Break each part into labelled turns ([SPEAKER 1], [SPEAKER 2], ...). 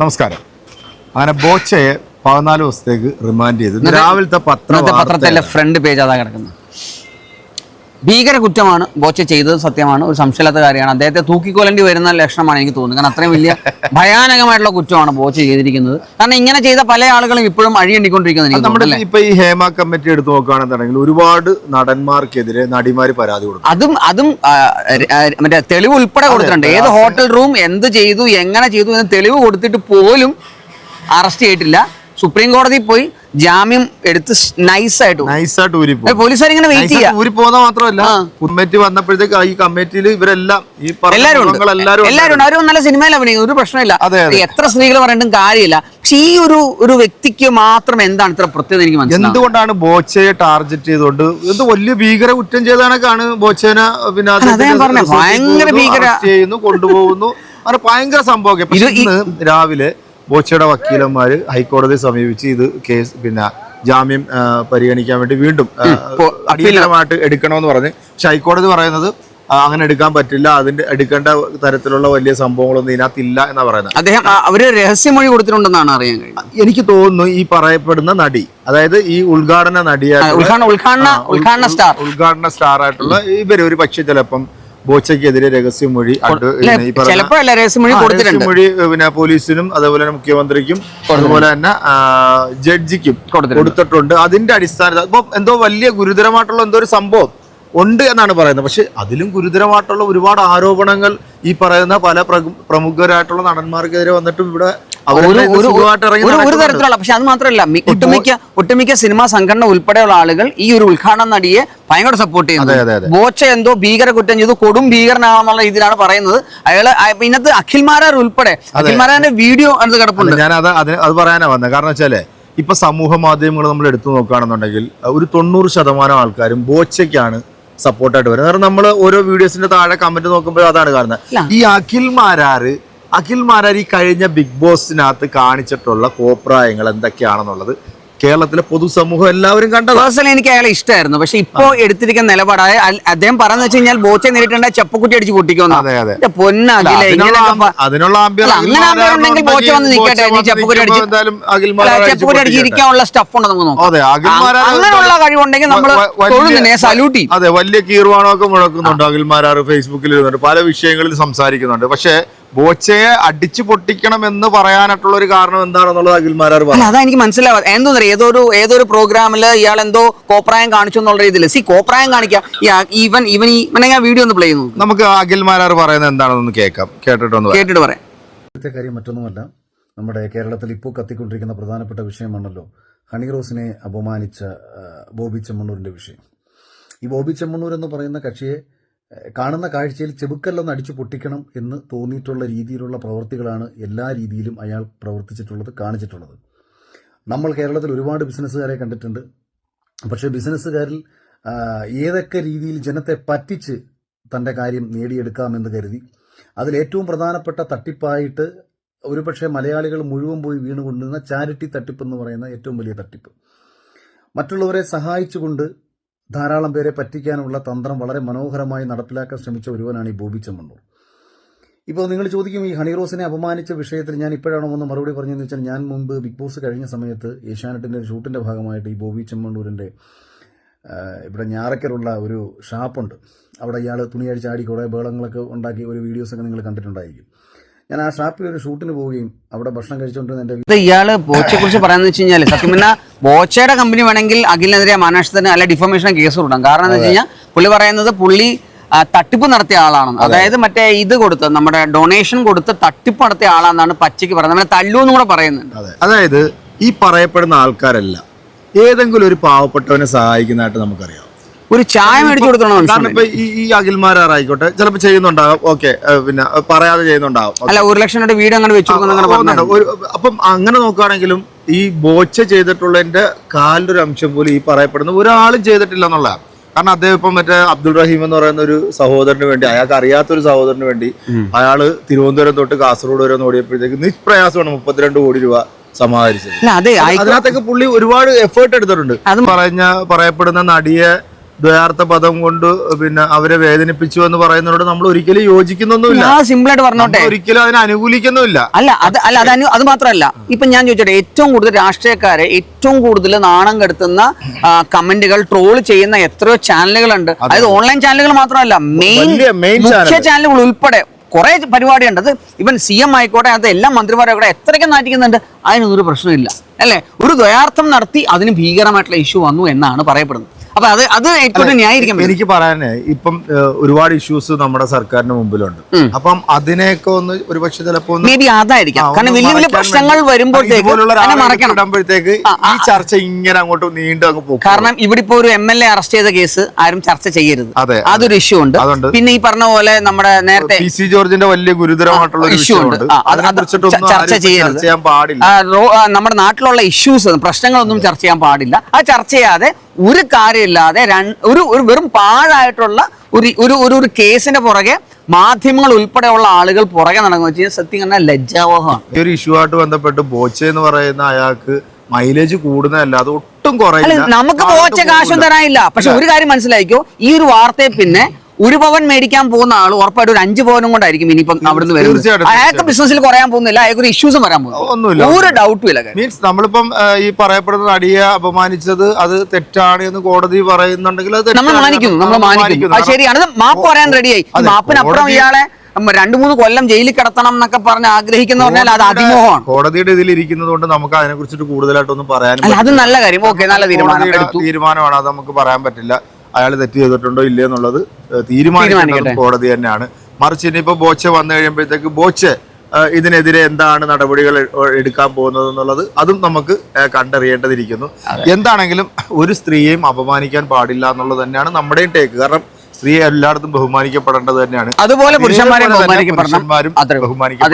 [SPEAKER 1] നമസ്കാരം. അങ്ങനെ ബോച്ചയെ പതിനാല് ദിവസത്തേക്ക് റിമാൻഡ് ചെയ്തു. രാവിലത്തെ പത്ര
[SPEAKER 2] പത്രത്തിലെ ഫ്രണ്ട് പേജ് അതാ കിടക്കുന്നത്. ഭീകര കുറ്റമാണ് ബോച്ച ചെയ്തത് സത്യമാണ്. ഒരു സംശയമില്ലാത്ത കാര്യമാണ്. അദ്ദേഹത്തെ തൂക്കിക്കൊല്ലേണ്ടി വരുന്ന ലക്ഷണമാണ് എനിക്ക് തോന്നുന്നത്. കാരണം അത്രയും വലിയ ഭയാനകമായിട്ടുള്ള കുറ്റമാണ് ബോച്ച ചെയ്തിരിക്കുന്നത്. കാരണം ഇങ്ങനെ ചെയ്ത പല ആളുകളും ഇപ്പോഴും അഴിയണ്ടിക്കൊണ്ടിരിക്കുന്നത്
[SPEAKER 1] നമ്മുടെ? ഇപ്പൊ ഈ ഹേമ കമ്മിറ്റി എടുത്തു നോക്കുകയാണെന്നുണ്ടെങ്കിൽ ഒരുപാട് നടന്മാർക്കെതിരെ നടിമാർ പരാതി കൊടുക്കും.
[SPEAKER 2] അതും അതും മറ്റേ തെളിവ് ഉൾപ്പെടെ കൊടുത്തിട്ടുണ്ട്. ഏത് ഹോട്ടൽ റൂം എന്ത് ചെയ്തു എങ്ങനെ ചെയ്തു എന്ന് തെളിവ് കൊടുത്തിട്ട് പോലും അറസ്റ്റ് ചെയ്തിട്ടില്ല. സുപ്രീം കോടതി പോയി ജാമ്യം എടുത്ത് നൈസായിട്ട്
[SPEAKER 1] നൈസായിട്ട് ഊരി
[SPEAKER 2] പോലീസുകാർ ഇങ്ങനെ വെയിറ്റ് ചെയ്യാ.
[SPEAKER 1] ഊരി പോകുന്ന മാത്രമല്ല. കമ്മിറ്റി വന്നപ്പോഴത്തേക്ക് ഈ കമ്മിറ്റിയിൽ ഇവരെല്ലാം ഈ എല്ലാവരും
[SPEAKER 2] എല്ലാവരും ഉണ്ട്. അവരും നല്ല സിനിമയിൽ അഭിനയിക്കും. ഒരു പ്രശ്നമില്ല. എത്ര സ്ത്രീകൾ പറഞ്ഞിട്ടും കാര്യമില്ല. പക്ഷെ ഈ ഒരു ഒരു വ്യക്തിക്ക് മാത്രം എന്താണ് ഇത്ര പ്രത്യേകത എനിക്ക് മനസ്സിലായി
[SPEAKER 1] എന്തുകൊണ്ടാണ് ബോച്ചയെ ടാർഗറ്റ് ചെയ്തുകൊണ്ട്? എന്ത് വലിയ ഭീകര കുറ്റം ചെയ്തണക്കാണ് ബോച്ചേനെ പിന്നെ
[SPEAKER 2] ഭയങ്കര ഭീകര-
[SPEAKER 1] ചെയ്യുന്നു കൊണ്ടുപോകുന്നു. അങ്ങനെ ഭയങ്കര സംഭവം രാവിലെ ബോച്ചയുടെ വക്കീലന്മാർ ഹൈക്കോടതിയെ സമീപിച്ച് ഇത് കേസ് പിന്നെ ജാമ്യം പരിഗണിക്കാൻ വേണ്ടി വീണ്ടും അടിയന്തരമായിട്ട് എടുക്കണമെന്ന് പറഞ്ഞ്. പക്ഷെ ഹൈക്കോടതി പറയുന്നത് അങ്ങനെ എടുക്കാൻ പറ്റില്ല അതിന്റെ എടുക്കേണ്ട തരത്തിലുള്ള വലിയ സംഭവങ്ങളൊന്നും ഇതിനകത്തില്ല എന്നാ പറയുന്നത്.
[SPEAKER 2] അദ്ദേഹം അവർ രഹസ്യമൊഴി കൊടുത്തിട്ടുണ്ടെന്നാണ് അറിയാൻ കഴിയുന്നത്
[SPEAKER 1] എനിക്ക് തോന്നുന്നു ഈ പറയപ്പെടുന്ന നടി അതായത് ഈ ഉദ്ഘാടന നടിയായിട്ട്
[SPEAKER 2] ഉദ്ഘാടന സ്റ്റാർ
[SPEAKER 1] ഉദ്ഘാടന സ്റ്റാർ. ആയിട്ടുള്ള ഇവർ ഒരു പക്ഷെ ചിലപ്പം ബോച്ചയ്ക്കെതിരെ രഹസ്യമൊഴി
[SPEAKER 2] രഹസ്യമൊഴി കൊടുത്തിട്ടുണ്ട്?
[SPEAKER 1] രഹസ്യമൊഴി പിന്നെ പോലീസിനും അതേപോലെ തന്നെ മുഖ്യമന്ത്രിക്കും അതുപോലെ തന്നെ ജഡ്ജിക്കും
[SPEAKER 2] കൊടുത്തിട്ടുണ്ട്.
[SPEAKER 1] അതിന്റെ അടിസ്ഥാനത്തിൽ അപ്പൊ എന്തോ വലിയ ഗുരുതരമായിട്ടുള്ള എന്തോ ഒരു സംഭവം ഉണ്ട് എന്നാണ് പറയുന്നത്. പക്ഷെ അതിലും ഗുരുതരമായിട്ടുള്ള ഒരുപാട് ആരോപണങ്ങൾ ഈ പറയുന്ന പല പ്രമുഖരായിട്ടുള്ള നടന്മാർക്കെതിരെ വന്നിട്ടും ഇവിടെ
[SPEAKER 2] ഒരു. തരത്തിലുള്ള പക്ഷെ അത് മാത്രമല്ല ഒട്ടുമിക്ക ഒട്ടുമിക്ക സിനിമാ സംഘടന ഉൾപ്പെടെയുള്ള ആളുകൾ ഈ ഒരു ഉദ്ഘാടന നടിയെ ഭയങ്കര സപ്പോർട്ട്
[SPEAKER 1] അതെ, അതെ,
[SPEAKER 2] ചെയ്യുന്നു ബോച്ച എന്തോ ഭീകര കുറ്റം ചെയ്തു കൊടും ഭീകരനാണെന്നുള്ള രീതിയിലാണ് പറയുന്നത്. അയാൾ ഇന്നത്തെ അഖിൽ മാരാർ ഉൾപ്പെടെ അഖിൽ മാരാറിന്റെ വീഡിയോ അടുത്ത് കിടപ്പുണ്ട്.
[SPEAKER 1] ഞാൻ അത് അതിന് അത് പറയാനാ വന്നത് കാരണം വെച്ചാലേ ഇപ്പൊ സമൂഹ മാധ്യമങ്ങൾ നമ്മൾ എടുത്തു നോക്കുകയാണെന്നുണ്ടെങ്കിൽ ഒരു തൊണ്ണൂറ് ശതമാനം ആൾക്കാരും ബോച്ചയ്ക്കാണ് സപ്പോർട്ടായിട്ട് വരുന്നത്. കാരണം നമ്മൾ ഓരോ വീഡിയോസിന്റെ താഴെ കമന്റ് നോക്കുമ്പോൾ അതാണ് കാണുന്നത് ഈ അഖിൽ മാരാറ് അഖിൽ മാരാരി ഈ കഴിഞ്ഞ ബിഗ് ബോസിനകത്ത് കാണിച്ചിട്ടുള്ള കോപ്രായങ്ങൾ എന്തൊക്കെയാണെന്നുള്ളത് കേരളത്തിലെ പൊതുസമൂഹം എല്ലാവരും കണ്ടതാണ്
[SPEAKER 2] പേഴ്സണലി എനിക്ക് അയാളെ ഇഷ്ടമായിരുന്നു പക്ഷെ ഇപ്പോ എടുത്തിരിക്കുന്ന നിലപാടായ അദ്ദേഹം പറഞ്ഞു വെച്ച് കഴിഞ്ഞാൽ ബോച്ച നേരിട്ടുണ്ട ചെപ്പക്കുട്ടി അടിച്ച് പൊട്ടിക്കുമെന്ന്.
[SPEAKER 1] അതെ, അതെ.
[SPEAKER 2] പൊന്നകിലെ
[SPEAKER 1] അതിനുള്ള ആംബ- അതിനുള്ള ആംബിയർ
[SPEAKER 2] അങ്ങനെ ആംബിയർ ഉണ്ടെങ്കിൽ വന്ന് നിൽക്കട്ടെ നീ ചെപ്പക്കുട്ടി അടിച്ച്
[SPEAKER 1] എന്തായാലും അഖിൽ മാരാർ അടിച്ച്
[SPEAKER 2] ചെപ്പക്കുട്ടി അടിച്ച്
[SPEAKER 1] പൊട്ടിക്കട്ടെ.
[SPEAKER 2] ഇരിക്കാനുള്ള സ്റ്റഫ് ഉണ്ട് നമുക്ക് അങ്ങനെയുള്ള കഴിവുണ്ടെങ്കിൽ നമ്മൾ സല്യൂട്ട്
[SPEAKER 1] അതെ വലിയ കീർവാണമൊക്കെ മുഴക്കുന്നുണ്ട് അഖിൽമാരാർ ഫേസ്ബുക്കിൽ ഇരുന്നുണ്ട് പല വിഷയങ്ങളിൽ സംസാരിക്കുന്നുണ്ട്. പക്ഷേ ബോച്ചയെ അടിച്ചു പൊട്ടിക്കണം എന്ന് പറയാനായിട്ടുള്ള ഒരു കാരണം എന്താണെന്നുള്ളത് അഖിൽമാരാർ പറഞ്ഞു.
[SPEAKER 2] അതാ എനിക്ക് മനസ്സിലാവാ എന്തോ ഏതൊരു ഏതൊരു പ്രോഗ്രാമിൽ ഇയാൾ എന്തോ കോപ്രായം കാണിച്ചു എന്നുള്ള രീതിയിൽ. സി കോപ്രായം കാണിക്കാം. ഈവൻ ഈവൻ ഈ ഞാൻ വീഡിയോ ഒന്ന് പ്ലേ ചെയ്യുന്നു
[SPEAKER 1] നമുക്ക് അഖിൽമാരാർ പറയുന്നത് എന്താണെന്ന് കേൾക്കാം. കേട്ടിട്ടൊന്ന് പറയാം.
[SPEAKER 2] കേട്ടിട്ട് പറയാം.
[SPEAKER 3] കാര്യം മറ്റൊന്നുമല്ല. നമ്മുടെ കേരളത്തിൽ ഇപ്പോൾ കത്തിക്കൊണ്ടിരിക്കുന്ന പ്രധാനപ്പെട്ട വിഷയമാണല്ലോ ഹണി റോസിനെ അപമാനിച്ച ബോബി ചെമ്മണ്ണൂരിന്റെ വിഷയം. ഈ ബോബി ചെമ്മണ്ണൂർ എന്ന് പറയുന്ന കക്ഷിയെ കാണുന്ന കാഴ്ചയിൽ ചെബുക്കല്ലൊന്ന് അടിച്ചു പൊട്ടിക്കണം എന്ന് തോന്നിയിട്ടുള്ള രീതിയിലുള്ള പ്രവൃത്തികളാണ് എല്ലാ രീതിയിലും അയാൾ പ്രവർത്തിച്ചിട്ടുള്ളത് കാണിച്ചിട്ടുള്ളത്. നമ്മൾ കേരളത്തിൽ ഒരുപാട് ബിസിനസ്സുകാരെ കണ്ടിട്ടുണ്ട്. പക്ഷേ ബിസിനസ്സുകാരിൽ ഏതൊക്കെ രീതിയിൽ ജനത്തെ പറ്റിച്ച് തന്റെ കാര്യം നേടിയെടുക്കാമെന്ന് കരുതി അതിലേറ്റവും പ്രധാനപ്പെട്ട തട്ടിപ്പായിട്ട് ഒരുപക്ഷെ മലയാളികൾ മുഴുവൻ പോയി വീണുകൊണ്ടിരുന്ന ചാരിറ്റി തട്ടിപ്പ് എന്ന് പറയുന്ന ഏറ്റവും വലിയ തട്ടിപ്പ്. മറ്റുള്ളവരെ സഹായിച്ചുകൊണ്ട് ധാരാളം പേരെ പറ്റിക്കാനുള്ള തന്ത്രം വളരെ മനോഹരമായി നടപ്പിലാക്കാൻ ശ്രമിച്ച ഒരുവനാണ് ഈ ബോബി ചെമ്മണ്ണൂർ. ഇപ്പോൾ നിങ്ങൾ ചോദിക്കും ഈ ഹണി റോസിനെ അപമാനിച്ച വിഷയത്തിൽ ഞാൻ ഇപ്പോഴാണോ ഒന്ന് മറുപടി പറഞ്ഞതെന്ന് വെച്ചാൽ ഞാൻ മുമ്പ് ബിഗ് ബോസ് കഴിഞ്ഞ സമയത്ത് ഏഷ്യാനെറ്റിന്റെ ഷൂട്ടിന്റെ ഭാഗമായിട്ട് ഈ ബോബി ചെമ്മണ്ണൂരിന്റെ ഇവിടെ ഞാറക്കലുള്ള ഒരു ഷാപ്പുണ്ട്. അവിടെ ഇയാൾ തുണിയടിച്ച് ആടി കുറേ ബേളങ്ങളൊക്കെ ഉണ്ടാക്കി ഒരു വീഡിയോസൊക്കെ നിങ്ങൾ കണ്ടിട്ടുണ്ടായിരിക്കും. ഞാൻ ആ ഷാപ്പിൽ ഒരു ഷൂട്ടിന് പോവുകയും അവിടെ ഭക്ഷണം കഴിച്ചുകൊണ്ടിരുന്ന
[SPEAKER 2] ഇയാൾ ബോച്ചയെ കുറിച്ച് പറയാന്ന് വെച്ച് കഴിഞ്ഞാൽ സത്യം പറഞ്ഞാൽ ബോച്ചയുടെ കമ്പനി വേണമെങ്കിൽ അഖിലിനെതിരെ മാനാഷ്ടത്തിന് അല്ല ഡിഫോമേഷൻ കേസ് കൊടുക്കാം കാരണം എന്ന് വെച്ച് കഴിഞ്ഞാൽ പുള്ളി പറയുന്നത് പുള്ളി തട്ടിപ്പ് നടത്തിയ ആളാണ്. അതായത് മറ്റേ ഇത് കൊടുത്ത് നമ്മുടെ ഡൊണേഷൻ കൊടുത്ത് തട്ടിപ്പ് നടത്തിയ ആളാണെന്നാണ് പച്ചയ്ക്ക് പറയുന്നത്. നമ്മളെ തല്ലു എന്നും കൂടെ പറയുന്നുണ്ട്.
[SPEAKER 1] അതായത് ഈ പറയപ്പെടുന്ന ആൾക്കാരല്ല. ഏതെങ്കിലും ഒരു പാവപ്പെട്ടവനെ സഹായിക്കുന്നതായിട്ട് നമുക്കറിയാം.
[SPEAKER 2] ഒരു ചായ മേടിച്ചു കൊടുക്കണം
[SPEAKER 1] കാരണം ഇപ്പൊ ഈ ഈ ചിലപ്പോ ചെയ്യുന്നുണ്ടാകും. ഓക്കെ പിന്നെ പറയാതെ ചെയ്യുന്നുണ്ടാകും.
[SPEAKER 2] അല്ല ഒരു ലക്ഷം രൂപ വീട് അങ്ങനെ വെച്ചു
[SPEAKER 1] അപ്പം അങ്ങനെ നോക്കുകയാണെങ്കിലും ഈ ബോച്ച ചെയ്തിട്ടുള്ളതിന്റെ കാലിന്റെ ഒരു അംശം പോലും ഈ പറയപ്പെടുന്ന ഒരാളും ചെയ്തിട്ടില്ല എന്നുള്ളതാണ്. കാരണം അദ്ദേഹം ഇപ്പം മറ്റേ അബ്ദുൾ റഹീം എന്ന് പറയുന്ന ഒരു സഹോദരന് വേണ്ടി അയാൾക്ക് അറിയാത്ത ഒരു സഹോദരന് വേണ്ടി അയാൾ തിരുവനന്തപുരം തൊട്ട് കാസർഗോഡ് വരെ ഓടിയപ്പോഴത്തേക്ക് നിഷ്പ്രയാസമാണ് മുപ്പത്തിരണ്ട് കോടി രൂപ സമാഹരിച്ചത്. അതിനകത്തൊക്കെ പുള്ളി ഒരുപാട് എഫേർട്ട് എടുത്തിട്ടുണ്ട്.
[SPEAKER 2] അത്
[SPEAKER 1] പറഞ്ഞ പറയപ്പെടുന്ന നടിയെ ദ്വയാർത്ഥ പദം കൊണ്ട് പിന്നെ അവരെ വേദനിപ്പിച്ചു എന്ന് പറയുന്നതിനോട് നമ്മൾ ഒരിക്കലും യോജിക്കുന്നൊന്നുമില്ല.
[SPEAKER 2] സിമ്പിൾ ആയിട്ട് പറഞ്ഞോട്ടെ.
[SPEAKER 1] ഒരിക്കലും അതിനെ അനുകൂലിക്കുന്നുമില്ല.
[SPEAKER 2] അല്ല അത് അല്ല അത് അത് മാത്രമല്ല. ഇപ്പൊ ഞാൻ ചോദിച്ചോട്ടെ ഏറ്റവും കൂടുതൽ രാഷ്ട്രീയക്കാരെ ഏറ്റവും കൂടുതൽ നാണം കെടുത്തുന്ന കമന്റുകൾ ട്രോൾ ചെയ്യുന്ന എത്രയോ ചാനലുകളുണ്ട്. അതായത് ഓൺലൈൻ ചാനലുകൾ മാത്രമല്ല മെയിൻ മുഖ്യ. ചാനലുകൾ. ഉൾപ്പെടെ കുറെ പരിപാടിയുണ്ട്. അത് ഇവൻ സി എം ആയിക്കോട്ടെ അത് എല്ലാ മന്ത്രിമാരായിക്കോട്ടെ എത്രയൊക്കെ നാറ്റിക്കുന്നുണ്ട് അതിനൊന്നും ഒരു പ്രശ്നമില്ല. അല്ലേ? ഒരു ദ്വയാർത്ഥം നടത്തി അതിന് ഭീകരമായിട്ടുള്ള ഇഷ്യൂ വന്നു എന്നാണ് പറയപ്പെടുന്നത്. അപ്പൊ അത് അത് ഏറ്റവും ന്യായീകരിക്കാൻ.
[SPEAKER 1] എനിക്ക് പറയാനേ ഇപ്പം ഒരുപാട് ഇഷ്യൂസ് നമ്മുടെ സർക്കാരിന് മുമ്പിലുണ്ട്. അപ്പം അതിനെയൊക്കെ ഒന്ന് ഒരുപക്ഷെ ചിലപ്പോ ഒന്ന്
[SPEAKER 2] മേ ബി അതായിരിക്കാം കാരണം വലിയ വലിയ പ്രശ്നങ്ങൾ വരുമ്പോഴത്തേക്ക്
[SPEAKER 1] ഇടുമ്പോഴത്തേക്ക് ഈ ചർച്ച ഇങ്ങനെ അങ്ങോട്ട് നീണ്ടു അങ്ങ് പോകും.
[SPEAKER 2] കാരണം ഇവിടെ ഇപ്പോ ഒരു എം എൽ എ അറസ്റ്റ് ചെയ്ത കേസ് ആരും ചർച്ച ചെയ്യരുത്.
[SPEAKER 1] അതെ,
[SPEAKER 2] അതൊരു ഇഷ്യൂ ഉണ്ട്. പിന്നെ ഈ പറഞ്ഞ പോലെ നമ്മുടെ നേരത്തെ
[SPEAKER 1] പി സി ജോർജിന്റെ വലിയ ഗുരുതരമായിട്ടുള്ള
[SPEAKER 2] ഇഷ്യൂ ഉണ്ട്. ചർച്ച ചെയ്യരുത്.
[SPEAKER 1] ചെയ്യാൻ പാടില്ല.
[SPEAKER 2] നമ്മുടെ നാട്ടിലുള്ള ഇഷ്യൂസ് പ്രശ്നങ്ങളൊന്നും ചർച്ച ചെയ്യാൻ പാടില്ല. ആ ചർച്ച ചെയ്യാതെ ഒരു കാര്യമില്ലാതെ ഒരു ഒരു വെറും പാഴായിട്ടുള്ള ഒരു ഒരു ഒരു ഒരു കേസിന്റെ പുറകെ മാധ്യമങ്ങൾ ഉൾപ്പെടെയുള്ള ആളുകൾ പുറകെ നടന്നു വെച്ചാൽ സത്യം പറഞ്ഞാൽ ലജ്ജാവഹമാണ്.
[SPEAKER 1] ഈ ഒരു ഇഷ്യൂ ആയിട്ട് ബന്ധപ്പെട്ട് ബോച്ചെ എന്ന് പറയുന്ന അയാൾക്ക് മൈലേജ് കൂടുന്നതല്ല അത് ഒട്ടും കുറയില്ല.
[SPEAKER 2] നമുക്ക് ബോച്ച കാശും തരാനില്ല. പക്ഷെ ഒരു കാര്യം മനസ്സിലായിക്കോ? ഈ ഒരു വാർത്തയെ പിന്നെ ഒരു പവൻ മേടിക്കാൻ പോകുന്ന ആൾ ഉറപ്പായിട്ട് ഒരു അഞ്ച് പവനും കൊണ്ടായിരിക്കും ഇനിയിപ്പം അവിടുന്ന് വരുന്നത്. അയാൾക്ക് ബിസിനസ്സിൽ കുറയാൻ പോകുന്നില്ല അയാൾക്ക് ഒരു ഇഷ്യൂസും വരാൻ പോകുന്നു
[SPEAKER 1] ഒന്നുമില്ല
[SPEAKER 2] ഒരു ഡൗട്ടും ഇല്ല.
[SPEAKER 1] മീൻസ് നമ്മളിപ്പം ഈ പറയപ്പെടുന്ന നടിയെ അപമാനിച്ചത് അത് തെറ്റാണ് എന്ന് കോടതി പറയുന്നുണ്ടെങ്കിൽ അത്
[SPEAKER 2] നമ്മൾ
[SPEAKER 1] മാനിക്കും
[SPEAKER 2] മാനിക്കുന്നു നമ്മൾ മാനിക്കുന്നു. ശരിയാണ്. മാപ്പ് പറയാൻ റെഡിയായി മാപ്പിനപ്പുറം ഇയാളെ രണ്ടു മൂന്ന് കൊല്ലം ജയിലിൽ കിടത്തണം എന്നൊക്കെ പറഞ്ഞ് ആഗ്രഹിക്കുന്ന പറഞ്ഞാൽ അത് അതിമോഹമാണ്.
[SPEAKER 1] കോടതിയുടെ ഇതിൽ ഇരിക്കുന്നത് കൊണ്ട് നമുക്ക് അതിനെ കുറിച്ചിട്ട് കൂടുതലായിട്ടൊന്നും പറയാനും
[SPEAKER 2] അത് നല്ല കാര്യം. ഓക്കെ നല്ല തീരുമാനം.
[SPEAKER 1] തീരുമാനമാണ് അത് നമുക്ക് പറയാൻ പറ്റില്ല. അയാൾ തെറ്റ് ചെയ്തിട്ടുണ്ടോ ഇല്ലേ എന്നുള്ളത്
[SPEAKER 2] തീരുമാനിക്കുന്നത്
[SPEAKER 1] കോടതി തന്നെയാണ്. മറിച്ച് ഇനിയിപ്പോൾ ബോച്ച വന്നു കഴിയുമ്പോഴത്തേക്ക് ബോച്ച് ഇതിനെതിരെ എന്താണ് നടപടികൾ എടുക്കാൻ പോകുന്നത് എന്നുള്ളത് അതും നമുക്ക് കണ്ടറിയേണ്ടതിരിക്കുന്നു. എന്താണെങ്കിലും ഒരു സ്ത്രീയെയും അപമാനിക്കാൻ പാടില്ല എന്നുള്ളത് തന്നെയാണ് നമ്മുടെയും ടേക്ക് കാരണം സ്ത്രീയെ എല്ലായിടത്തും ബഹുമാനിക്കപ്പെടേണ്ടത് തന്നെയാണ്.
[SPEAKER 2] അതുപോലെ പുരുഷന്മാരെ
[SPEAKER 1] പുരുഷന്മാരും.
[SPEAKER 2] ബഹുമാനിക്കണം.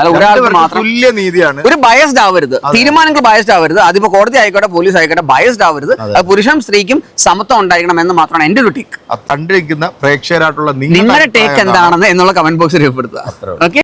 [SPEAKER 2] അല്ല ഒരാൾക്ക് മാത്രം
[SPEAKER 1] തുല്യ നീതിയാണ്.
[SPEAKER 2] ഒരു ബയസ്ഡ് ആവരുത്. തീരുമാനങ്ങൾ ബയസ്ഡ് ആവരുത്. അതിപ്പോ കോടതി ആയിക്കോട്ടെ പോലീസ് ആയിക്കോട്ടെ ബയസ്ഡ് ആവരുത്. പുരുഷനും സ്ത്രീക്കും സമത്വം ഉണ്ടായിരിക്കണം എന്ന് മാത്രമാണ് എന്റെ ഒരു ടേക്ക്
[SPEAKER 1] കണ്ടിരിക്കുന്ന പ്രേക്ഷകരായിട്ടുള്ള
[SPEAKER 2] നിങ്ങളുടെ ടേക്ക് എന്താണെന്ന് എന്നുള്ള കമന്റ് ബോക്സ് രേഖപ്പെടുത്തുക. ഓക്കെ